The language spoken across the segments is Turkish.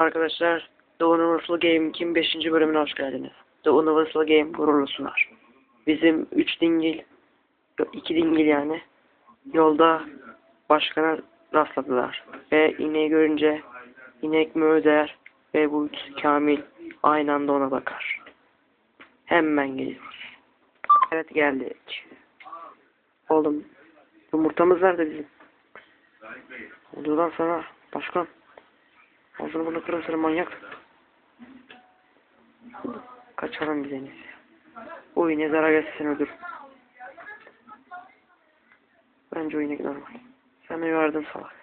Arkadaşlar The Universal Game 25. bölümüne hoş geldiniz. The Universal Game gururlu sunar. Bizim 3 dingil, 2 dingil yani yolda başkana rastladılar. Ve ineği görünce inek mi öder ve bu Kamil aynı anda ona bakar. Hemen geliyoruz. Evet geldik. Oğlum yumurtamız nerede bizim? Oluyor sana başkan. Ağzını bunu kırın seni manyak. Kaçalım biz en iyisi. O iğne zarar gelsin öldür. Bence o inek normal. Sen uyardın salak.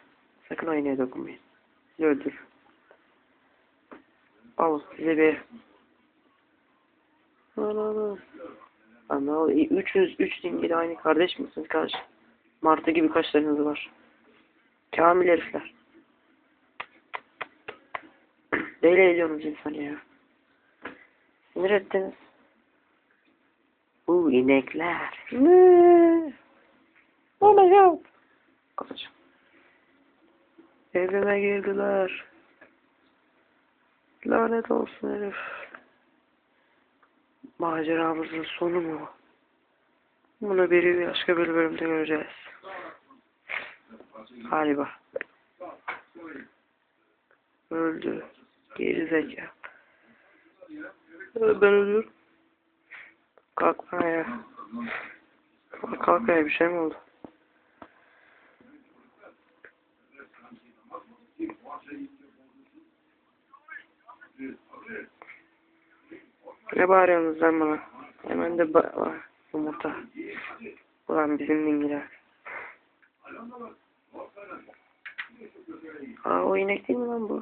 Sakın iğneye dokunmayın. Sizi öldür. Al size bir. Al al al. Ne oldu? İyi, Üçünüz, üç dingili aynı kardeş misiniz kardeş? Martı gibi kaşlarınız var. Kamil herifler. Neyle ediyorsunuz insanı ya? Sinir ettiniz. Bu inekler. Ne? Oh my god. Kapatacağım. Evime girdiler. Lanet olsun herif. Maceramızın sonu mu? Bunu bir başka bir bölümde göreceğiz. Galiba. Öldü. Geri zeka. Ben ölüyorum. Kalk lan ya. Kalk ya bir şey mi oldu? Ne bağırıyorsunuz lan bana? Hemen de ba yumurta. Ulan bizim dingiler. Aa o inek değil mi lan bu?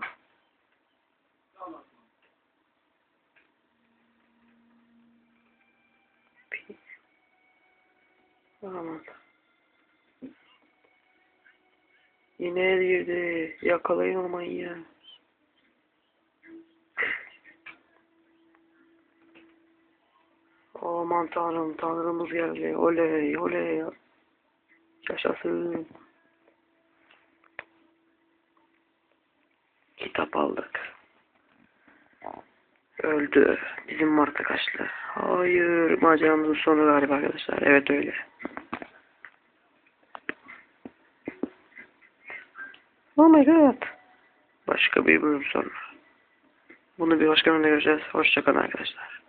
Aman. Yine girdi. Yakalayın o manyağı. Aman tanrım tanrımız geldi. Oley oley. Yaşasın. Kitap aldık. Öldü. Bizim kaçtı. Hayır. Maceramızın sonu galiba arkadaşlar. Evet öyle. Oh my god. Başka bir bölüm sonra. Bunu bir başka bölümde göreceğiz. Hoşçakalın arkadaşlar.